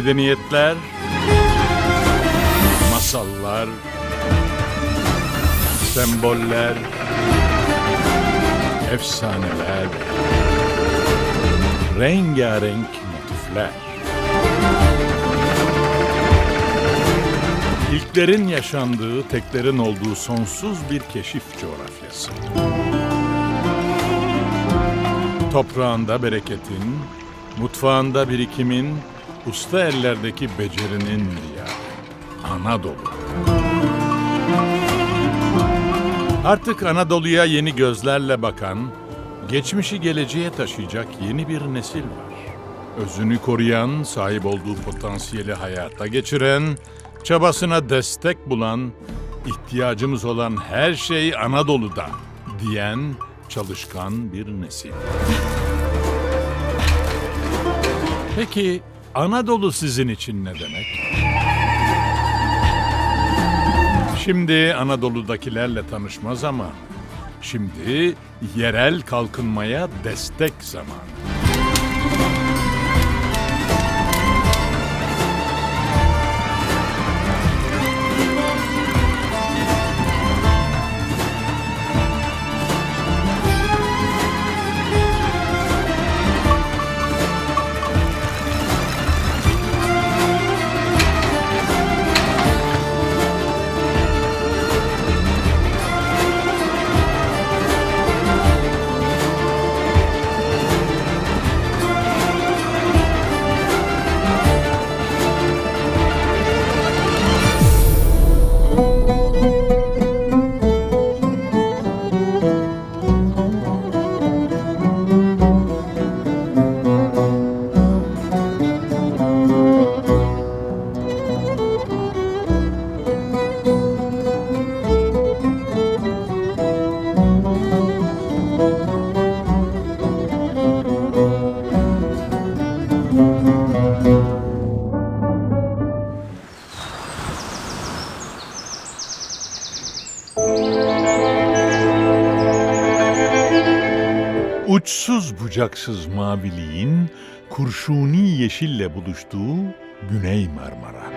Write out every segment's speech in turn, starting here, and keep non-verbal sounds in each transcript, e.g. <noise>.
Medeniyetler, masallar, semboller, efsaneler, rengarenk motifler. İlklerin yaşandığı, teklerin olduğu sonsuz bir keşif coğrafyası. Toprağında bereketin, mutfağında birikimin, usta ellerdeki becerinin diyarı. Anadolu. Artık Anadolu'ya yeni gözlerle bakan, geçmişi geleceğe taşıyacak yeni bir nesil var. Özünü koruyan, sahip olduğu potansiyeli hayata geçiren, çabasına destek bulan, ihtiyacımız olan her şey Anadolu'da diyen çalışkan bir nesil. Peki Anadolu sizin için ne demek? Şimdi Anadolu'dakilerle tanışma zamanı. Şimdi yerel kalkınmaya destek zamanı. Bucaksız maviliğin kurşuni yeşille buluştuğu Güney Marmara.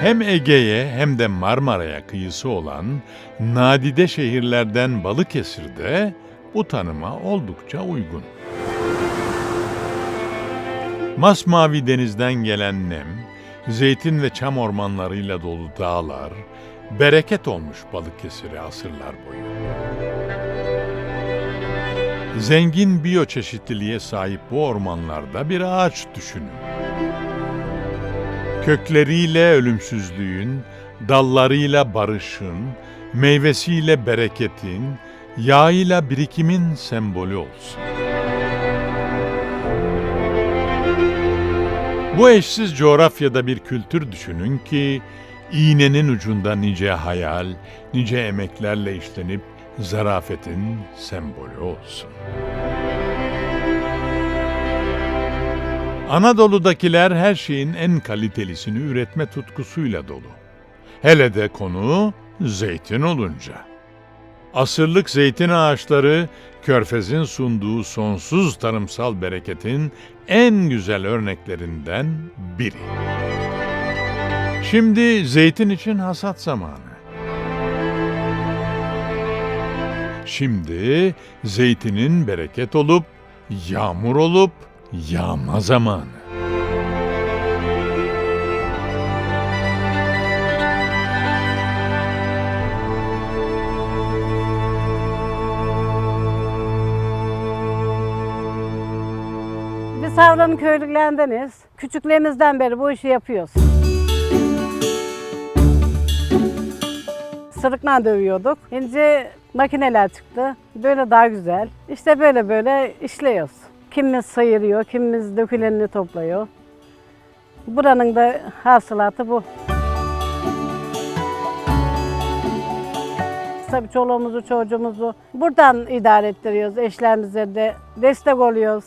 Hem Ege'ye hem de Marmara'ya kıyısı olan nadide şehirlerden Balıkesir'de bu tanıma oldukça uygun. Masmavi denizden gelen nem, zeytin ve çam ormanlarıyla dolu dağlar, bereket olmuş Balıkesir'e asırlar boyu. Zengin biyoçeşitliliğe sahip bu ormanlarda bir ağaç düşünün. Kökleriyle ölümsüzlüğün, dallarıyla barışın, meyvesiyle bereketin, yağıyla birikimin sembolü olsun. Bu eşsiz coğrafyada bir kültür düşünün ki iğnenin ucunda nice hayal, nice emeklerle işlenip zarafetin sembolü olsun. Anadolu'dakiler her şeyin en kalitelisini üretme tutkusuyla dolu. Hele de konu zeytin olunca. Asırlık zeytin ağaçları Körfez'in sunduğu sonsuz tarımsal bereketin en güzel örneklerinden biri. Şimdi zeytin için hasat zamanı. Şimdi zeytinin bereket olup, yağmur olup, yağma zamanı. Biz Havran'ın köylülerindeniz. Küçüklerimizden beri bu işi yapıyoruz. Sırıkla dövüyorduk. Şimdi makineler çıktı. Böyle daha güzel. İşte böyle böyle işliyoruz. Kimimiz sayırıyor, kimimiz dökülenini topluyor. Buranın da hasılatı bu. Tabii çoluğumuzu, çocuğumuzu buradan idare ettiriyoruz. Eşlerimize de destek oluyoruz.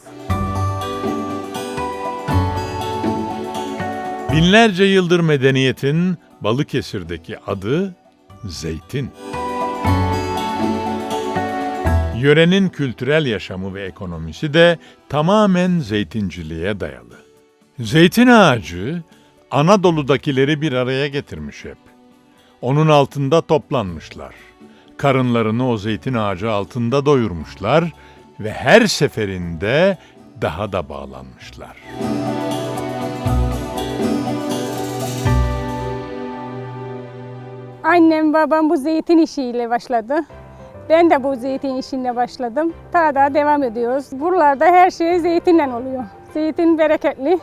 Binlerce yıldır medeniyetin Balıkesir'deki adı zeytin. Yörenin kültürel yaşamı ve ekonomisi de tamamen zeytinciliğe dayalı. Zeytin ağacı Anadolu'dakileri bir araya getirmiş hep. Onun altında toplanmışlar. Karınlarını o zeytin ağacı altında doyurmuşlar ve her seferinde daha da bağlanmışlar. Annem babam bu zeytin işiyle başladı. Ben de bu zeytin işine başladım. Daha da devam ediyoruz. Buralarda her şey zeytinle oluyor. Zeytin bereketli.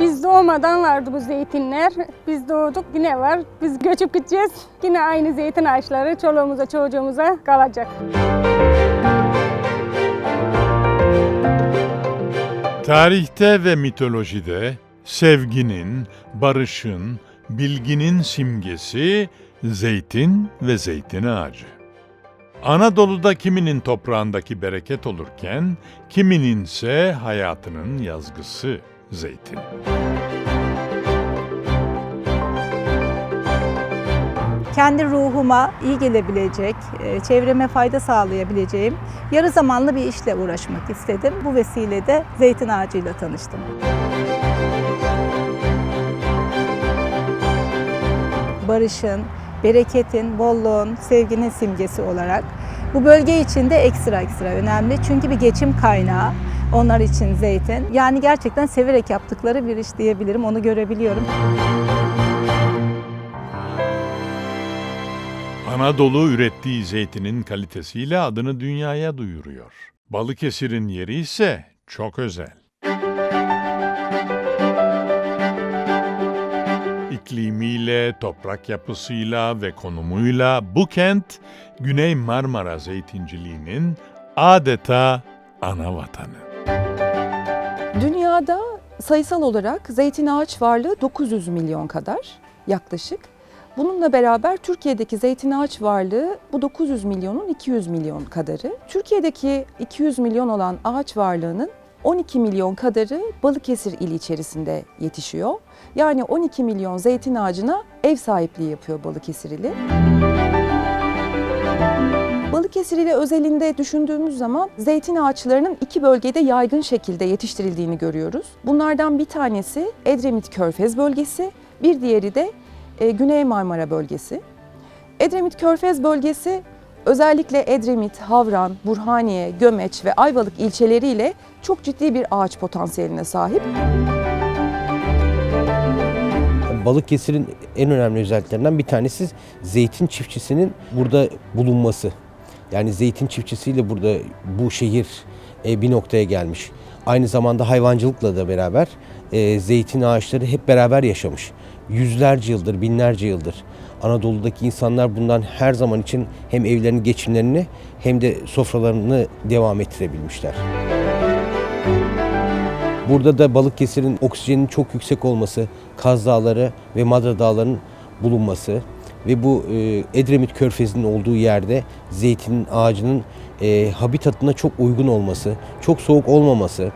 Biz doğmadan vardı bu zeytinler. Biz doğduk yine var. Biz göçüp gideceğiz. Yine aynı zeytin ağaçları çoluğumuza çocuğumuza kalacak. Tarihte ve mitolojide sevginin, barışın, bilginin simgesi zeytin ve zeytin ağacı. Anadolu'da kiminin toprağındaki bereket olurken, kiminin ise hayatının yazgısı zeytin. kendi ruhuma iyi gelebilecek, e, çevreme fayda sağlayabileceğim yarı zamanlı bir işle uğraşmak istedim. Bu vesilede zeytin ağacıyla tanıştım. Barışın, bereketin, bolluğun, sevginin simgesi olarak bu bölge için de ekstra ekstra önemli. Çünkü bir geçim kaynağı onlar için zeytin. Yani gerçekten severek yaptıkları bir iş diyebilirim. Onu görebiliyorum. Anadolu ürettiği zeytinin kalitesiyle adını dünyaya duyuruyor. Balıkesir'in yeri ise çok özel. İklimiyle, toprak yapısıyla ve konumuyla bu kent Güney Marmara zeytinciliğinin adeta ana vatanı. Dünyada sayısal olarak zeytin ağaç varlığı 900 milyon kadar yaklaşık. Bununla beraber Türkiye'deki zeytin ağaç varlığı bu 900 milyonun 200 milyon kadarı. Türkiye'deki 200 milyon olan ağaç varlığının 12 milyon kadarı Balıkesir ili içerisinde yetişiyor. Yani 12 milyon zeytin ağacına ev sahipliği yapıyor Balıkesir ili. Balıkesir ile özelinde düşündüğümüz zaman zeytin ağaçlarının iki bölgede yaygın şekilde yetiştirildiğini görüyoruz. Bunlardan bir tanesi Edremit Körfez bölgesi, bir diğeri de e, Güney Marmara bölgesi. Edremit Körfez bölgesi özellikle Edremit, Havran, Burhaniye, Gömeç ve Ayvalık ilçeleriyle çok ciddi bir ağaç potansiyeline sahip. Balıkesir'in en önemli özelliklerinden bir tanesi zeytin çiftçisinin burada bulunması. Yani zeytin çiftçisiyle burada bu şehir e, bir noktaya gelmiş. Aynı zamanda hayvancılıkla da beraber e, zeytin ağaçları hep beraber yaşamış. Yüzlerce yıldır, binlerce yıldır. Anadolu'daki insanlar bundan her zaman için hem evlerini, geçimlerini hem de sofralarını devam ettirebilmişler. Burada da Balıkesir'in oksijenin çok yüksek olması, Kaz Dağları ve Madra Dağları'nın bulunması ve bu e, Edremit Körfezi'nin olduğu yerde zeytin ağacının e, habitatına çok uygun olması, çok soğuk olmaması.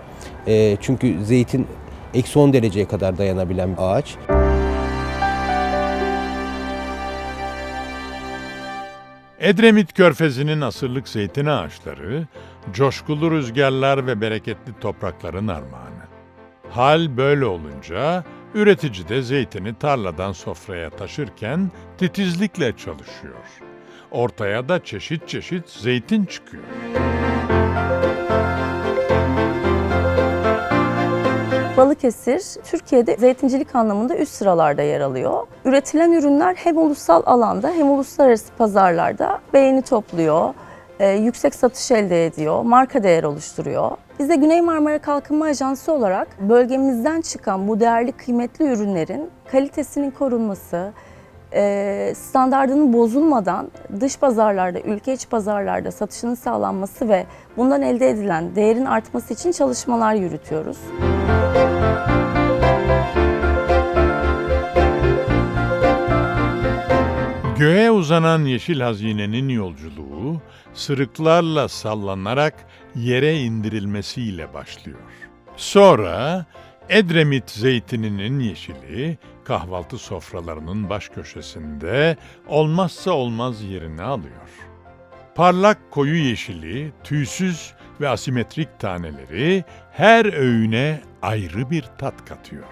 E, çünkü zeytin eksi 10 dereceye kadar dayanabilen bir ağaç. Edremit Körfezi'nin asırlık zeytin ağaçları, coşkulu rüzgarlar ve bereketli toprakların armağanı. Hal böyle olunca üretici de zeytini tarladan sofraya taşırken titizlikle çalışıyor. Ortaya da çeşit çeşit zeytin çıkıyor. Balıkesir, Türkiye'de zeytincilik anlamında üst sıralarda yer alıyor. Üretilen ürünler hem ulusal alanda hem uluslararası pazarlarda beğeni topluyor, e, yüksek satış elde ediyor, marka değer oluşturuyor. Biz de Güney Marmara Kalkınma Ajansı olarak bölgemizden çıkan bu değerli kıymetli ürünlerin kalitesinin korunması, e, standardının bozulmadan dış pazarlarda, ülke içi pazarlarda satışının sağlanması ve bundan elde edilen değerin artması için çalışmalar yürütüyoruz. Göğe uzanan yeşil hazinenin yolculuğu sırıklarla sallanarak yere indirilmesiyle başlıyor. Sonra Edremit zeytininin yeşili kahvaltı sofralarının baş köşesinde olmazsa olmaz yerini alıyor. Parlak koyu yeşili, tüysüz ve asimetrik taneleri her öğüne ayrı bir tat katıyor.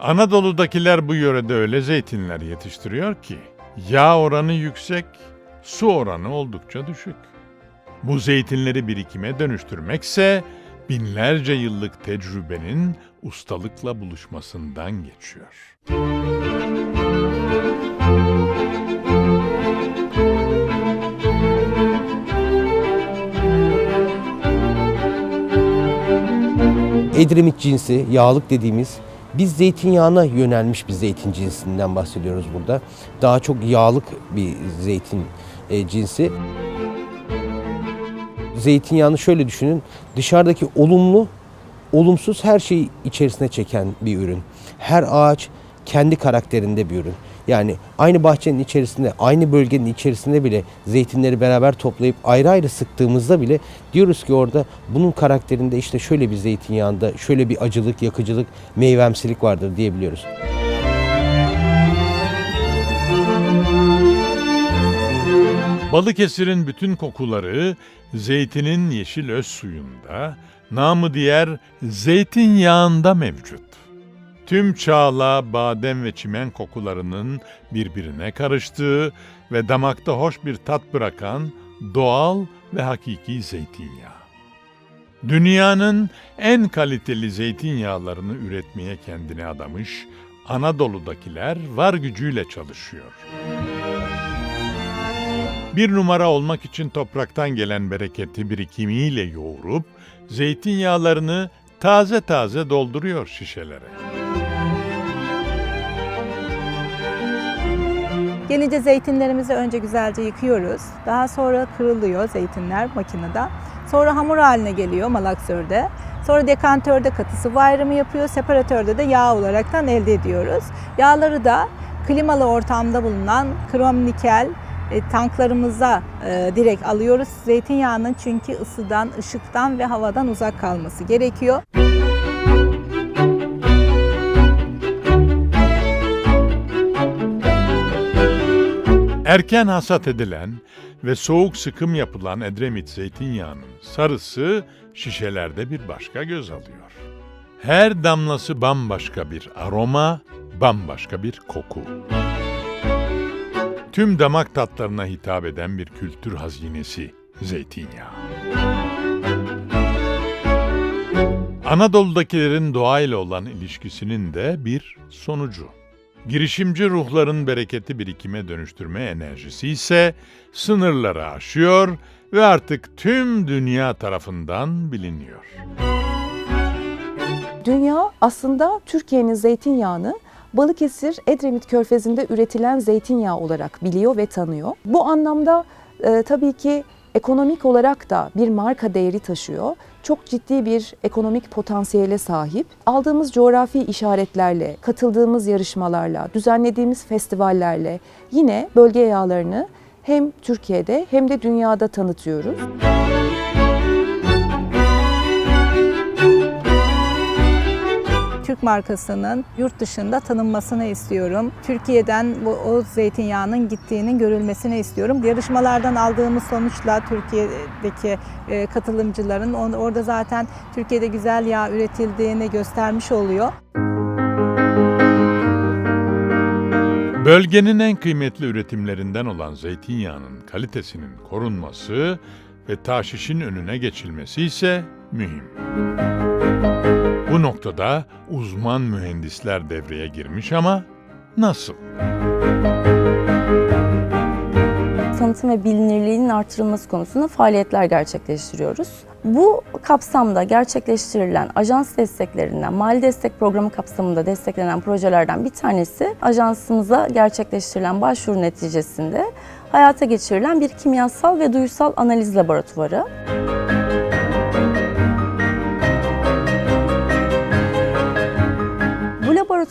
Anadolu'dakiler bu yörede öyle zeytinler yetiştiriyor ki yağ oranı yüksek, su oranı oldukça düşük. Bu zeytinleri birikime dönüştürmekse binlerce yıllık tecrübenin ustalıkla buluşmasından geçiyor. Edremit cinsi, yağlık dediğimiz biz zeytinyağına yönelmiş bir zeytin cinsinden bahsediyoruz burada. Daha çok yağlık bir zeytin e, cinsi. Zeytinyağını şöyle düşünün. Dışarıdaki olumlu, olumsuz her şeyi içerisine çeken bir ürün. Her ağaç kendi karakterinde bir ürün. Yani aynı bahçenin içerisinde, aynı bölgenin içerisinde bile zeytinleri beraber toplayıp ayrı ayrı sıktığımızda bile diyoruz ki orada bunun karakterinde işte şöyle bir zeytinyağında şöyle bir acılık, yakıcılık, meyvemsilik vardır diyebiliyoruz. Balıkesir'in bütün kokuları zeytinin yeşil öz suyunda, namı diğer zeytinyağında mevcut. Tüm çağla badem ve çimen kokularının birbirine karıştığı ve damakta hoş bir tat bırakan doğal ve hakiki zeytinyağı. Dünyanın en kaliteli zeytinyağlarını üretmeye kendini adamış Anadolu'dakiler var gücüyle çalışıyor. Bir numara olmak için topraktan gelen bereketi birikimiyle yoğurup zeytinyağlarını taze taze dolduruyor şişelere. Gelince zeytinlerimizi önce güzelce yıkıyoruz. Daha sonra kırılıyor zeytinler makinede. Sonra hamur haline geliyor malaksörde. Sonra dekantörde katı sıvı ayrımı yapıyor. Separatörde de yağ olaraktan elde ediyoruz. Yağları da klimalı ortamda bulunan krom nikel tanklarımıza e, direkt alıyoruz. Zeytinyağının çünkü ısıdan, ışıktan ve havadan uzak kalması gerekiyor. Erken hasat edilen ve soğuk sıkım yapılan Edremit zeytinyağının sarısı şişelerde bir başka göz alıyor. Her damlası bambaşka bir aroma, bambaşka bir koku. Tüm damak tatlarına hitap eden bir kültür hazinesi zeytinyağı. Anadolu'dakilerin doğayla olan ilişkisinin de bir sonucu. Girişimci ruhların bereketi birikime dönüştürme enerjisi ise sınırları aşıyor ve artık tüm dünya tarafından biliniyor. Dünya aslında Türkiye'nin zeytinyağını Balıkesir Edremit Körfezi'nde üretilen zeytinyağı olarak biliyor ve tanıyor. Bu anlamda e, tabii ki ekonomik olarak da bir marka değeri taşıyor. Çok ciddi bir ekonomik potansiyele sahip. Aldığımız coğrafi işaretlerle, katıldığımız yarışmalarla, düzenlediğimiz festivallerle yine bölge yağlarını hem Türkiye'de hem de dünyada tanıtıyoruz. Türk markasının yurt dışında tanınmasını istiyorum. Türkiye'den bu o zeytinyağının gittiğinin görülmesini istiyorum. Yarışmalardan aldığımız sonuçla Türkiye'deki e, katılımcıların on- orada zaten Türkiye'de güzel yağ üretildiğini göstermiş oluyor. Bölgenin en kıymetli üretimlerinden olan zeytinyağının kalitesinin korunması ve taşişin önüne geçilmesi ise mühim. Bu noktada uzman mühendisler devreye girmiş ama nasıl? tanıtım ve bilinirliğinin artırılması konusunda faaliyetler gerçekleştiriyoruz. Bu kapsamda gerçekleştirilen ajans desteklerinden, mali destek programı kapsamında desteklenen projelerden bir tanesi ajansımıza gerçekleştirilen başvuru neticesinde hayata geçirilen bir kimyasal ve duyusal analiz laboratuvarı.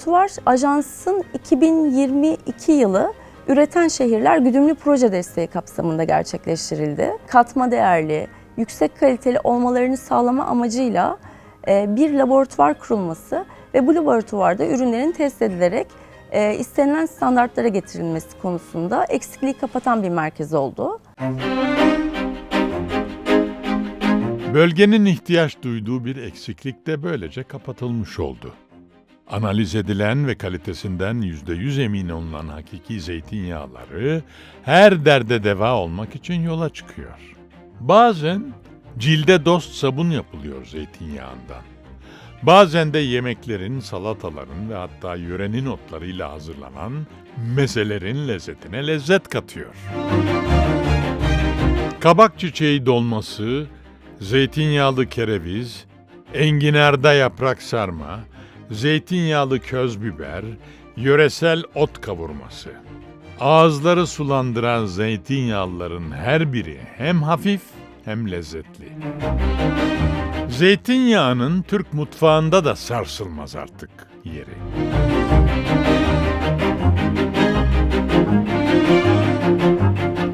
Bu laboratuvar ajansın 2022 yılı Üreten Şehirler Güdümlü Proje Desteği kapsamında gerçekleştirildi. Katma değerli, yüksek kaliteli olmalarını sağlama amacıyla e, bir laboratuvar kurulması ve bu laboratuvarda ürünlerin test edilerek e, istenilen standartlara getirilmesi konusunda eksikliği kapatan bir merkez oldu. Bölgenin ihtiyaç duyduğu bir eksiklik de böylece kapatılmış oldu. Analiz edilen ve kalitesinden %100 emin olunan hakiki zeytinyağları her derde deva olmak için yola çıkıyor. Bazen cilde dost sabun yapılıyor zeytinyağından. Bazen de yemeklerin, salataların ve hatta yörenin otlarıyla hazırlanan mezelerin lezzetine lezzet katıyor. Kabak çiçeği dolması, zeytinyağlı kereviz, enginarda yaprak sarma, zeytinyağlı köz biber, yöresel ot kavurması. Ağızları sulandıran zeytinyağlıların her biri hem hafif hem lezzetli. Zeytinyağının Türk mutfağında da sarsılmaz artık yeri.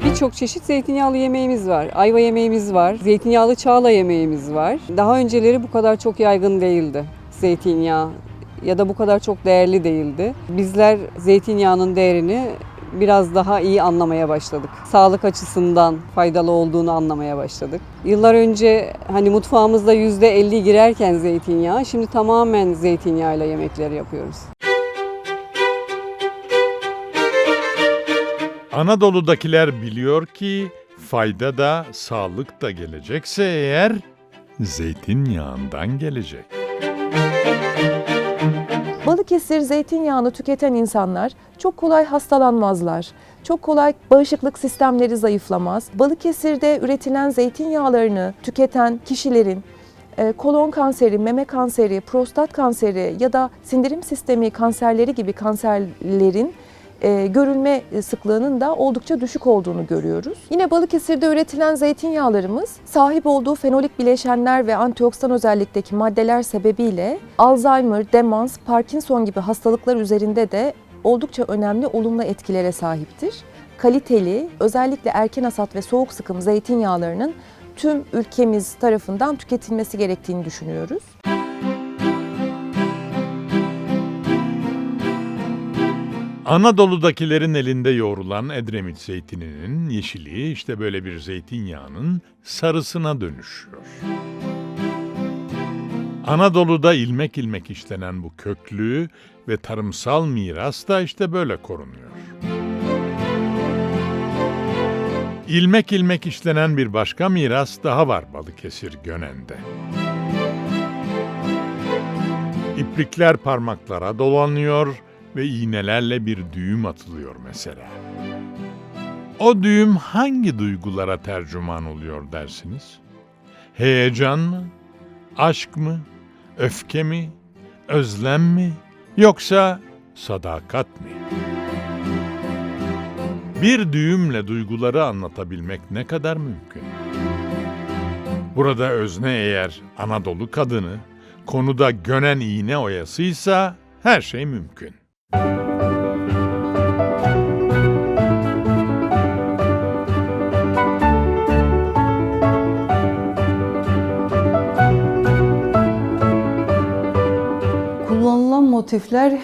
Birçok çeşit zeytinyağlı yemeğimiz var. Ayva yemeğimiz var. Zeytinyağlı çağla yemeğimiz var. Daha önceleri bu kadar çok yaygın değildi zeytinyağı ya da bu kadar çok değerli değildi. Bizler zeytinyağının değerini biraz daha iyi anlamaya başladık. Sağlık açısından faydalı olduğunu anlamaya başladık. Yıllar önce hani mutfağımızda %50 girerken zeytinyağı, şimdi tamamen zeytinyağıyla yemekleri yapıyoruz. Anadolu'dakiler biliyor ki fayda da sağlık da gelecekse eğer zeytinyağından gelecek. Balıkesir zeytinyağını tüketen insanlar çok kolay hastalanmazlar. Çok kolay bağışıklık sistemleri zayıflamaz. Balıkesir'de üretilen zeytinyağlarını tüketen kişilerin e, kolon kanseri, meme kanseri, prostat kanseri ya da sindirim sistemi kanserleri gibi kanserlerin e, görülme sıklığının da oldukça düşük olduğunu görüyoruz. Yine Balıkesir'de üretilen zeytinyağlarımız sahip olduğu fenolik bileşenler ve antioksidan özellikteki maddeler sebebiyle Alzheimer, demans, Parkinson gibi hastalıklar üzerinde de oldukça önemli olumlu etkilere sahiptir. Kaliteli, özellikle erken hasat ve soğuk sıkım zeytinyağlarının tüm ülkemiz tarafından tüketilmesi gerektiğini düşünüyoruz. Anadolu'dakilerin elinde yoğrulan Edremit zeytininin yeşili işte böyle bir zeytinyağının sarısına dönüşüyor. Anadolu'da ilmek ilmek işlenen bu köklü ve tarımsal miras da işte böyle korunuyor. İlmek ilmek işlenen bir başka miras daha var Balıkesir Gönen'de. İplikler parmaklara dolanıyor ve iğnelerle bir düğüm atılıyor mesela. O düğüm hangi duygulara tercüman oluyor dersiniz? Heyecan mı? Aşk mı? Öfke mi? Özlem mi? Yoksa sadakat mi? Bir düğümle duyguları anlatabilmek ne kadar mümkün? Burada özne eğer Anadolu kadını, konuda gönen iğne oyasıysa her şey mümkün. Motifler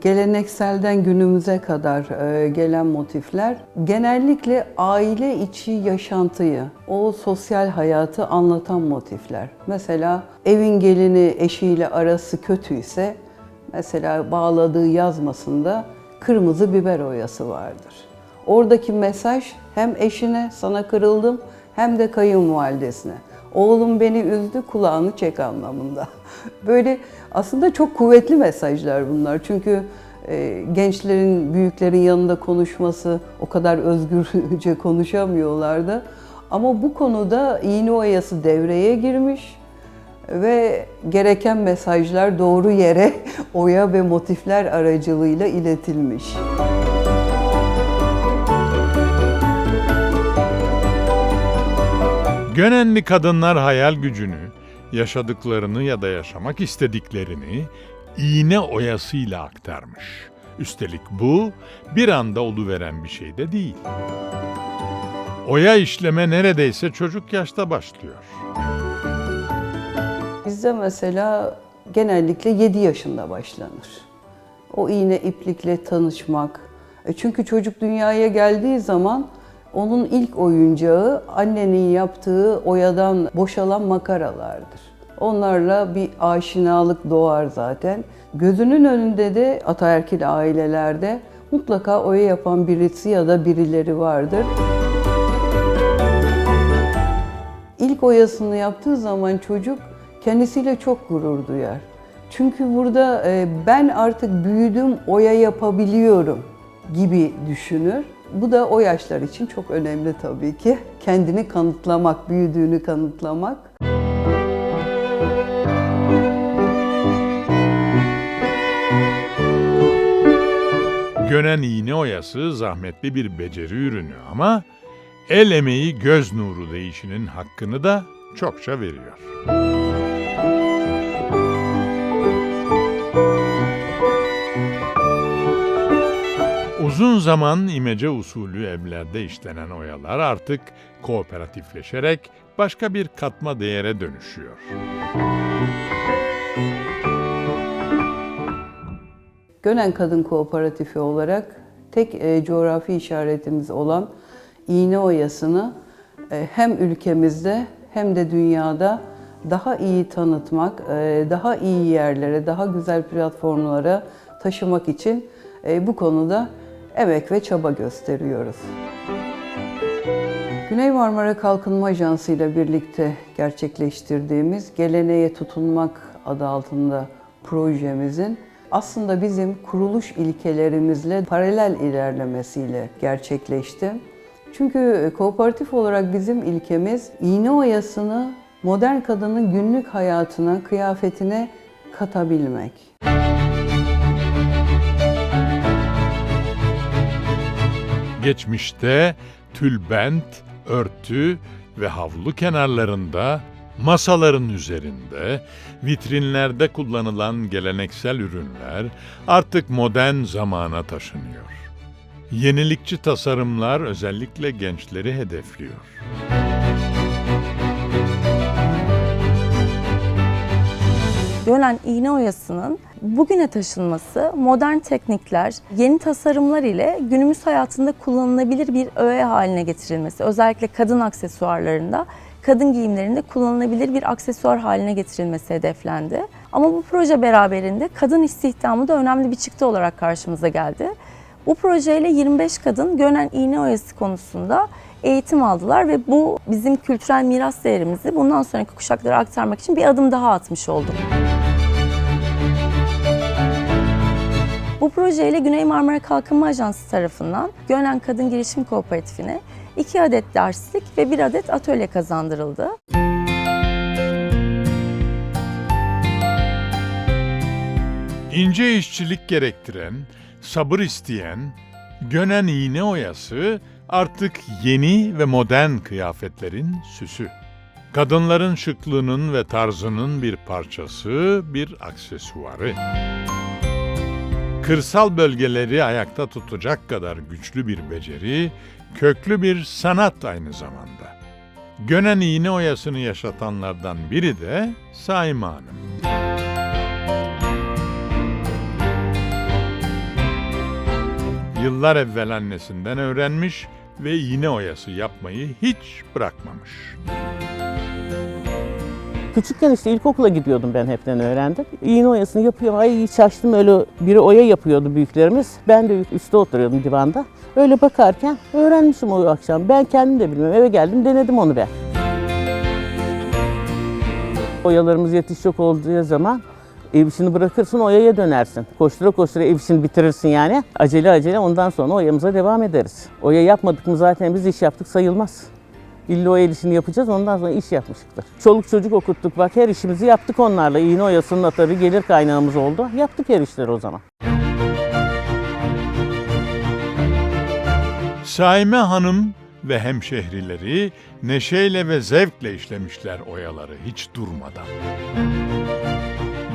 gelenekselden günümüze kadar e, gelen motifler genellikle aile içi yaşantıyı, o sosyal hayatı anlatan motifler. Mesela evin gelini eşiyle arası kötüyse mesela bağladığı yazmasında kırmızı biber oyası vardır. Oradaki mesaj hem eşine sana kırıldım hem de kayınvalidesine. Oğlum beni üzdü kulağını çek anlamında. <laughs> Böyle aslında çok kuvvetli mesajlar bunlar. Çünkü e, gençlerin, büyüklerin yanında konuşması o kadar özgürce <laughs> konuşamıyorlardı. Ama bu konuda iğne oyası devreye girmiş ve gereken mesajlar doğru yere <laughs> oya ve motifler aracılığıyla iletilmiş. Gönenli kadınlar hayal gücünü, yaşadıklarını ya da yaşamak istediklerini iğne oyasıyla aktarmış. Üstelik bu bir anda oluveren bir şey de değil. Oya işleme neredeyse çocuk yaşta başlıyor. Biz Bizde mesela genellikle 7 yaşında başlanır. O iğne iplikle tanışmak. E Çünkü çocuk dünyaya geldiği zaman onun ilk oyuncağı annenin yaptığı oyadan boşalan makaralardır. Onlarla bir aşinalık doğar zaten. Gözünün önünde de ataerkil ailelerde mutlaka oya yapan birisi ya da birileri vardır. İlk oyasını yaptığı zaman çocuk kendisiyle çok gurur duyar. Çünkü burada e, ben artık büyüdüm, oya yapabiliyorum gibi düşünür. Bu da o yaşlar için çok önemli tabii ki. Kendini kanıtlamak, büyüdüğünü kanıtlamak. Gönen iğne oyası zahmetli bir beceri ürünü ama el emeği göz nuru değişinin hakkını da çokça veriyor. Uzun zaman imece usulü evlerde işlenen oyalar artık kooperatifleşerek başka bir katma değere dönüşüyor. Gönen Kadın Kooperatifi olarak tek e, coğrafi işaretimiz olan iğne oyasını e, hem ülkemizde hem de dünyada daha iyi tanıtmak, e, daha iyi yerlere, daha güzel platformlara taşımak için e, bu konuda emek ve çaba gösteriyoruz. Güney Marmara Kalkınma Ajansı ile birlikte gerçekleştirdiğimiz Geleneğe Tutunmak adı altında projemizin aslında bizim kuruluş ilkelerimizle paralel ilerlemesiyle gerçekleşti. Çünkü kooperatif olarak bizim ilkemiz iğne oyasını modern kadının günlük hayatına, kıyafetine katabilmek. Geçmişte tülbent, örtü ve havlu kenarlarında, masaların üzerinde, vitrinlerde kullanılan geleneksel ürünler artık modern zamana taşınıyor. Yenilikçi tasarımlar özellikle gençleri hedefliyor. Gönen iğne oyasının bugüne taşınması, modern teknikler, yeni tasarımlar ile günümüz hayatında kullanılabilir bir öğe haline getirilmesi, özellikle kadın aksesuarlarında, kadın giyimlerinde kullanılabilir bir aksesuar haline getirilmesi hedeflendi. Ama bu proje beraberinde kadın istihdamı da önemli bir çıktı olarak karşımıza geldi. Bu projeyle 25 kadın Gönen iğne oyası konusunda eğitim aldılar ve bu bizim kültürel miras değerimizi bundan sonraki kuşaklara aktarmak için bir adım daha atmış olduk. Bu projeyle Güney Marmara Kalkınma Ajansı tarafından Gönen Kadın Girişim Kooperatifine 2 adet derslik ve 1 adet atölye kazandırıldı. İnce işçilik gerektiren, sabır isteyen, gönen iğne oyası artık yeni ve modern kıyafetlerin süsü. Kadınların şıklığının ve tarzının bir parçası, bir aksesuarı. Kırsal bölgeleri ayakta tutacak kadar güçlü bir beceri, köklü bir sanat aynı zamanda. Gönen iğne oyasını yaşatanlardan biri de Saime Hanım. Yıllar evvel annesinden öğrenmiş ve iğne oyası yapmayı hiç bırakmamış. Küçükken işte ilkokula gidiyordum ben hepten öğrendim. İğne oyasını yapıyorum. Ay hiç açtım öyle biri oya yapıyordu büyüklerimiz. Ben de üstte oturuyordum divanda. Öyle bakarken öğrenmişim o akşam. Ben kendim de bilmiyorum. Eve geldim denedim onu ben. Oyalarımız yetişecek olduğu zaman ev işini bırakırsın oyaya dönersin. Koştura koştura ev işini bitirirsin yani. Acele acele ondan sonra oyamıza devam ederiz. Oya yapmadık mı zaten biz iş yaptık sayılmaz. İlla o el işini yapacağız ondan sonra iş yapmıştık. Çoluk çocuk okuttuk bak her işimizi yaptık onlarla. İğne oyasının atarı gelir kaynağımız oldu. Yaptık her işleri o zaman. Saime Hanım ve hemşehrileri neşeyle ve zevkle işlemişler oyaları hiç durmadan.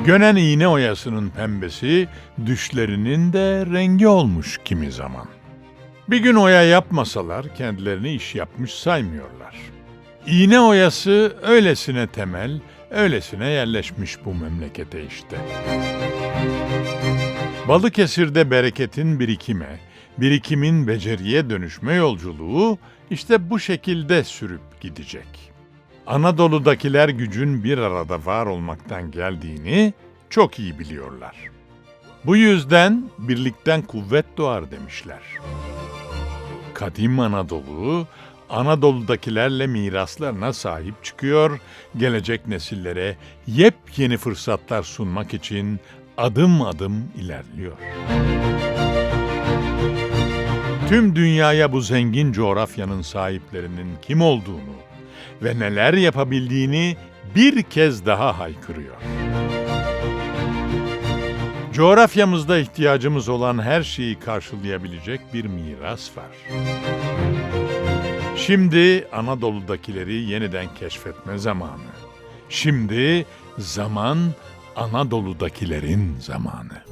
Gönen iğne oyasının pembesi düşlerinin de rengi olmuş kimi zaman. Bir gün oya yapmasalar kendilerini iş yapmış saymıyorlar. İğne oyası öylesine temel, öylesine yerleşmiş bu memlekete işte. Balıkesir'de bereketin birikime, birikimin beceriye dönüşme yolculuğu işte bu şekilde sürüp gidecek. Anadolu'dakiler gücün bir arada var olmaktan geldiğini çok iyi biliyorlar. Bu yüzden birlikten kuvvet doğar demişler. Kadim Anadolu, Anadolu'dakilerle miraslarına sahip çıkıyor, gelecek nesillere yepyeni fırsatlar sunmak için adım adım ilerliyor. Tüm dünyaya bu zengin coğrafyanın sahiplerinin kim olduğunu ve neler yapabildiğini bir kez daha haykırıyor. Coğrafyamızda ihtiyacımız olan her şeyi karşılayabilecek bir miras var. Şimdi Anadolu'dakileri yeniden keşfetme zamanı. Şimdi zaman Anadolu'dakilerin zamanı.